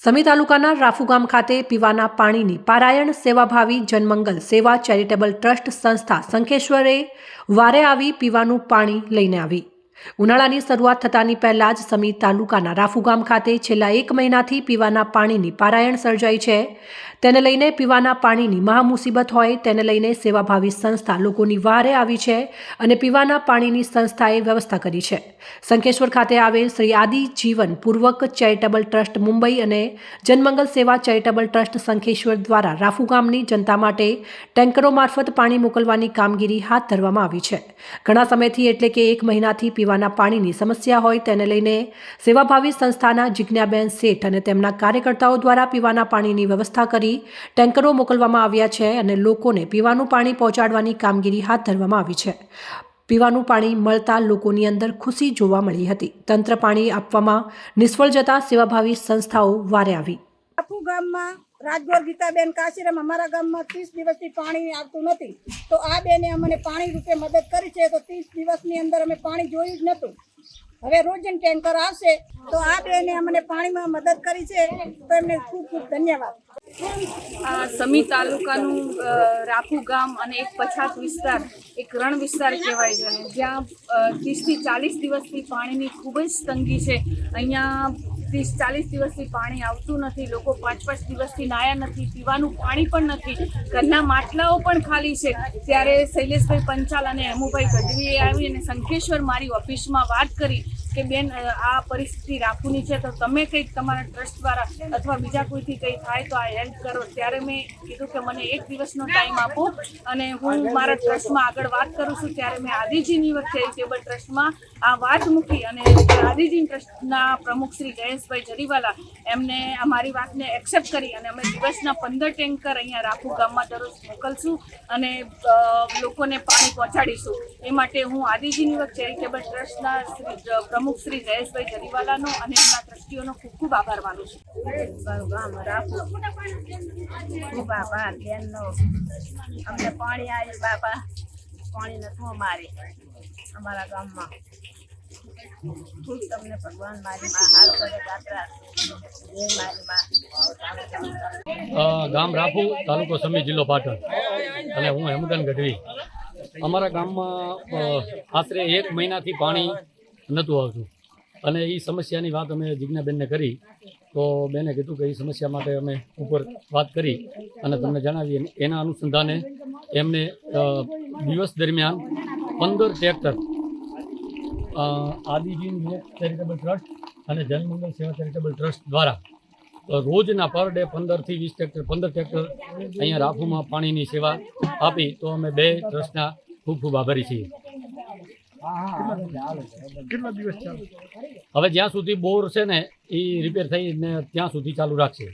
સમી તાલુકાના રાફુ ગામ ખાતે પીવાના પાણીની પારાયણ સેવાભાવી જનમંગલ સેવા ચેરિટેબલ ટ્રસ્ટ સંસ્થા સંખેશ્વરે વારે આવી પીવાનું પાણી લઈને આવી. ઉનાળાની શરૂઆત થતાની પહેલા જ સમી તાલુકાના રાફુ ગામ ખાતે છેલ્લા એક મહિનાથી પીવાના પાણીની પારાયણ સર્જાઈ છે. તેને લઈને પીવાના પાણીની મહામુસીબત હોય, તેને લઈને સેવાભાવી સંસ્થા લોકોની વારે આવી છે અને પીવાના પાણીની સંસ્થાએ વ્યવસ્થા કરી છે. સંકેશ્વર ખાતે આવેલ શ્રી આદિ જીવન પૂર્વક ચેરિટેબલ ટ્રસ્ટ મુંબઈ અને જનમંગલ સેવા ચેરિટેબલ ટ્રસ્ટ સંખેશ્વર દ્વારા રાફુ ગામની જનતા માટે ટેન્કરો મારફત પાણી મોકલવાની કામગીરી હાથ ધરવામાં આવી છે. ઘણા સમયથી એટલે કે એક મહિનાથી પીવાના પાણીની સમસ્યા હોય તેને લઈને સેવાભાવી સંસ્થાના જિજ્ઞાબેન શેઠ અને તેમના કાર્યકર્તાઓ દ્વારા પીવાના પાણીની વ્યવસ્થા કરી ટેન્કરો મોકલવામાં આવ્યા છે અને લોકોને પીવાનું પાણી પહોંચાડવાની કામગીરી હાથ ધરવામાં આવી છે. પીવાનું પાણી મળતા લોકોની અંદર ખુશી જોવા મળી હતી. તંત્ર પાણી આપવામાં નિષ્ફળ જતા સેવાભાવી સંસ્થાઓ વારે આવી. ગામમાં રાજગોર ગીતાબેન કાશીરામ અમારા ગામમાં ત્રીસ દિવસથી પાણી આવતું નથી. તો આ બેને અમને પાણી રૂપે મદદ કરી છે. તો ત્રીસ દિવસની અંદર અમે પાણી જોયું જ નહોતું. હવે રોજ ટેન્કર આવશે તો આ બેને અમને પાણીમાં મદદ કરી છે. તો એમને ખૂબ ખૂબ ધન્યવાદ. આ સમી તાલુકાનું રાપુ ગામ અને એક પછાત વિસ્તાર, એક રણ વિસ્તાર કહેવાય છે જ્યાં ત્રીસથી ચાલીસ દિવસથી પાણીની ખૂબ જ તંગી છે. અહીંયા ત્રીસ, ચાલીસ દિવસથી પાણી આવતું નથી, લોકો પાંચ પાંચ દિવસથી નાયા નથી, પીવાનું પાણી પણ નથી, ઘરના માટલાઓ પણ ખાલી છે. ત્યારે શૈલેષભાઈ પંચાલ અને હેમુભાઈ ગઢવીએ આવી અને સંખેશ્વર મારી ઓફિસમાં વાત કરી કે, બેન આ પરિસ્થિતિ રાખવાની છે, તો તમે કંઈક તમારા ટ્રસ્ટ દ્વારા અથવા બીજા કોઈથી કંઈ થાય તો આ હેલ્પ કરો. ત્યારે મેં કીધું કે, મને એક દિવસનો ટાઈમ આપો અને હું મારા ટ્રસ્ટમાં આગળ વાત કરું છું. ત્યારે મેં આદિજીની વખતે ચેરિટેબલ ટ્રસ્ટમાં આ વાત મૂકી અને આદિજી ટ્રસ્ટના પ્રમુખ શ્રી જયેશભાઈ જરીવાલા એમને આ મારી વાતને એક્સેપ્ટ કરી અને અમે દિવસના પંદર ટેન્કર અહીંયા રાપુ ગામમાં દરરોજ મોકલશું અને લોકોને પાણી પહોંચાડીશું. એ માટે હું આદિજીની વખત ચેરિટેબલ ટ્રસ્ટના શ્રી પ્રમુખ શ્રી જયેશભાઈ જરીવાલાનો અને એમના ટ્રસ્ટીઓનો ખૂબ ખૂબ આભાર માનું છું. રાખું ખૂબ આભાર બેનનો, અમને પાણી આવ્યું બાપા પાણી નથી અમારે અમારા ગામમાં. ગામ રાપુ, તાલુકો સમી, જિલ્લો પાટણ. અને હું હેમુદાન ગઢવી. અમારા ગામમાં આશરે એક મહિનાથી પાણી નહોતું આવતું. અને એ સમસ્યાની વાત અમે જિજ્ઞાબેનને કરી. તો બેને કીધું કે એ સમસ્યા માટે અમે ઉપર વાત કરી અને તમને જણાવીએ. એના અનુસંધાને એમને દિવસ દરમિયાન પંદર ટ્રેક્ટર આદિજીન ચેરિટેબલ ટ્રસ્ટ અને જનમંગલ સેવા ચેરિટેબલ ટ્રસ્ટ દ્વારા રોજના પર ડે પંદરથી વીસ ટ્રેક્ટર પંદર ટ્રેક્ટર અહીંયા રાફુમાં પાણીની સેવા આપી તો અમે બે ટ્રસ્ટના ખૂબ ખૂબ આભારી છીએ. હવે જ્યાં સુધી બોર છે ને એ રિપેર થઈને ત્યાં સુધી ચાલુ રાખશે.